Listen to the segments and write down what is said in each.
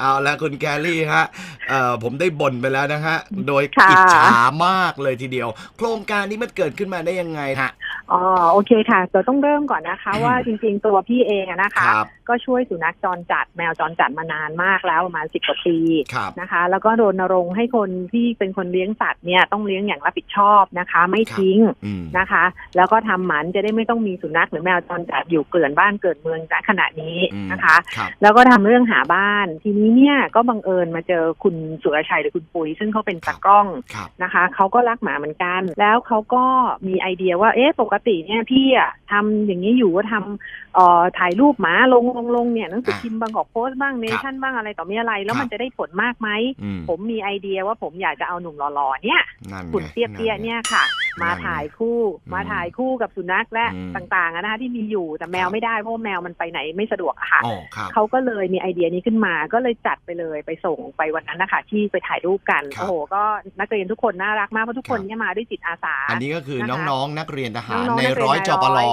เอาละคุณแกรี่ฮะเอ่อผมได้บ่นไปแล้วนะฮะ โดยค่ะ อิจฉามากเลยทีเดียว โครงการนี้มันเกิดขึ้นมาได้ยังไงฮะ อ๋อโอเคค่ะเราต้องเริ่มก่อนนะคะ ว่าจริงๆตัวพี่เองอะนะคะครับก็ช่วยสุนัขจรจัดแมวจรจัดมานานมากแล้วประมาณสิบกว่าปีครับนะคะ แล้วก็รณรงค์ให้คนที่เป็นคนเลี้ยงสัตว์เนี่ยต้องเลี้ยงอย่างรับผิดชอบนะคะ ไม่ทิ้งอืมนะคะ แล้วก็ทำหมันจะได้ไม่ต้องมีสุนัขหรือแมวจรจัดอยู่เกลื่อนบ้านเกิดเมืองณขณะนี้อืมนะคะครับแล้วก็ทำเรื่องหาบ้าน ทีนี้เนี่ยก็บังเอิญมาเจอคุณสุรชัยหรือคุณปุยซึ่งเขาเป็นตากล้องครับนะคะเขาก็รักหมาเหมือนกัน แล้วเขาก็มีไอเดียว่าเอ๊ะปกติเนี่ยพี่อะทำอย่างนี้อยู่ก็ทำเอ่อถ่ายรูปหมาลงลงลงเนี่ยหนังสือพิมพ์บางกอกโพสต์บ้างเนชั่นบ้างอะไรต่อมีอะไร แล้วมันจะได้ผลมากไหม อืม ผมมีไอเดียว่าผมอยากจะเอาหนุ่มหล่อๆเนี่ยนั่นไง ขุนเตี้ยๆเนี่ยค่ะมานั่นไงถ่ายคู่อืมมาถ่ายคู่กับสุนัขและอืมต่างๆอะนะคะที่มีอยู่แต่แมควรับไม่ได้เพราะว่าแมวมันไปไหนไม่สะดวกอะค่ะอ๋อครับเขาก็เลยมีไอเดียนี้ขึ้นมาก็เลยจัดไปเลยไปส่งไปวันนั้นนะคะที่ไปถ่ายรูปกันครับโอ้โหก็นักเรียนทุกคนน่ารักมากเพราะทุกคนครับเนี่ยมาด้วยจิตอาสา อันนี้ก็คือนะคะน้องๆนักเรียนทหารน้องๆในนักเรียนร้อยในจปร้รอย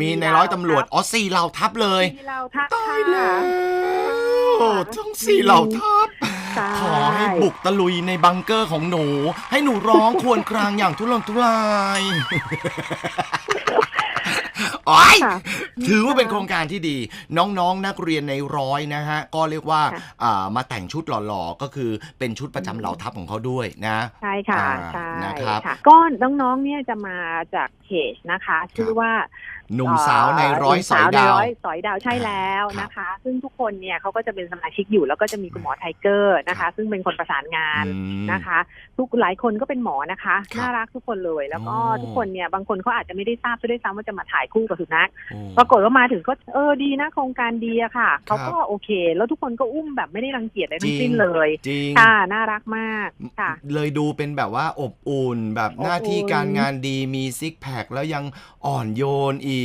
มีในสี่ร้อยเหล่าตำรวจทัพอ๋อสี่เหล่าทัพเลยที่เราทักตายค่ะแล้วทั้งสี่เหล่าทัพใช่ ขอให้บุกตะลุยในบังเกอร์ของหนู ให้หนูร้องครวรครางอย่างทุรนทุรายโอ้ยค่ะถือว่าเป็นโครงการที่ดี น้องๆนักเรียนในร้อยนะฮะ ก็เรียกว่าค่ะอ่ามาแต่งชุดหล่อๆ ก็คือเป็นชุดประจำเหล่าทัพของเขาด้วยนะ ใช่ค่ะอ่าใช่นะครับค่ะก็น้องๆเนี่ยจะมาจากเพจนะคะ ชื่อว่า หนุ่มสาวในร้อยหนุ่มสอยในดาวร้อยสอยดาวใช่แล้วครับนะคะ ซึ่งทุกคนเนี่ยเขาก็จะเป็นสมาชิกอยู่แล้วก็จะมีคุณหมอไทเกอร์นะคะ ซึ่งเป็นคนประสานงานอืมนะคะ ทุกหลายคนก็เป็นหมอนะคะครับน่ารักทุกคนเลย แล้วก็โอ้ทุกคนเนี่ยบางคนเขาอาจจะไม่ได้ทราบด้วยซ้ำว่าจะมาถ่ายคู่กับสุนัขโอ้ปรากฏว่ามาถึงก็เออดีนะโครงการดีอะค่ะเขาก็ครับโอเค แล้วทุกคนก็อุ้มแบบไม่ได้รังเกียจอะไรทั้จริงงสิ้นเลยจริงค่ะน่ารักมากค่ะเลยดูเป็นแบบว่าอบอุ่นแบบอบอุ่นหน้าที่การงานดีมีซิกแพคแล้วยังอ่อนโยนอีก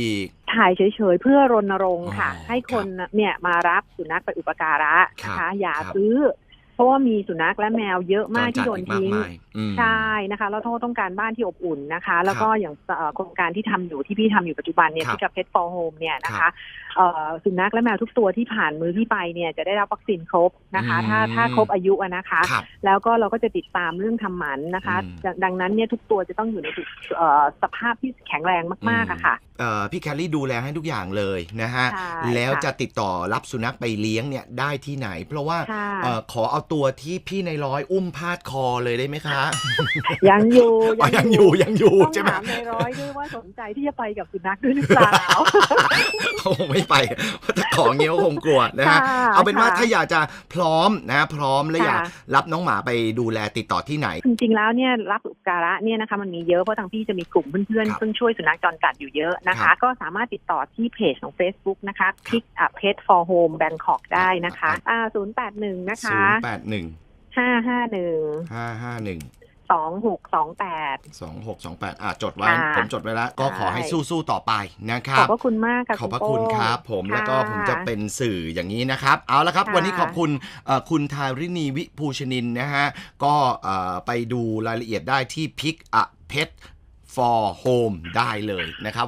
ถ่ายเฉยๆ เพื่อรณรงค์ค่ะอ๋อให้คนเนี่ยมารับสุนัขไปอุปการะนะครัคะบอย่าครับซื้อ เพราะว่ามีสุนัขและแมวเยอะมากจรจัที่โดนอีกมากทิ้งมายอืมใช่นะคะแล้วต้องการบ้านที่อบอุ่นนะคะ แล้วก็อย่างเอ่อโครงการที่ทำอยู่ที่พี่ทำอยู่ปัจจุบันเนี่ยครับที่กับเพ t ฟอร์โฮมเนี่ยนะครัคะบเอ่อสุนัขและแมวทุกตัวที่ผ่านมือที่ไปเนี่ยจะได้รับวัคซีนครบนะคะอืมถ้าถ้าครบอายุอะนะคะครับแล้วก็เราก็จะติดตามเรื่องทำหมันนะคะอืมดังดังนั้นเนี่ยทุกตัวจะต้องอยู่ในสุขเอ่อสภาพที่แข็งแรงมากๆอะค่ะเอ่อพี่แคลรี่ดูแลให้ทุกอย่างเลยนะฮะใช่แล้วค่ะจะติดต่อรับสุนัขไปเลี้ยงเนี่ยได้ที่ไหน เพราะว่าค่ะเอ่อขอเอาตัวที่พี่ในร้อยอุ้มพาดคอเลยได้ไหมคะ ยังอยู่อ๋อยังอยู่ยังอยู่ต้องใช่ไหมถามในร้อยด้วยว่าสนใจที่จะไปกับสุนัขด้วยหรือเปล่า เขาคงไม่ไปเพราะถ้าของเงี้ยเขาคงกลัวนะฮะค่ะเอาเป็นว่าค่ะถ้าอยากจะพร้อมนะพร้อมและอยากค่ะรับน้องหมาไปดูแลติดต่อที่ไหน จริงๆแล้วเนี่ยรับอุปการะเนี่ยนะคะมันมีเยอะเพราะทางพี่จะมีกลุ่มเพื่อนครับๆซึ่งช่วยสุนัขจรจัดอยู่เยอะนะครัคะ บ ก็สามารถติดต่อที่เพจของ Facebook นะคะคลิกอะ Pet for Home Bangkok ได้นะคะอ่า081 นะคะศูนย์แปดหนึ่ง551ห้าห้าหนึ่ง2628สองหกสองแปดอะจดไว้ค่ะผมจดไว้แล้วก็ขอให้ใช่สู้ๆต่อไปนะคขรัอบบพระคุณมากค่ะขอบพระณโป้คุณครับ ผมค่ะแล้วก็ผมจะเป็นสื่ออย่างนี้นะครับ เอาละครับค่ะวันนี้ขอบคุณเอ่อคุณทาริณีวิภูชนินนะฮะ ก็เอ่อไปดูรายละเอียดได้ที่ Pick a Pet for Home ได้เลยนะครับ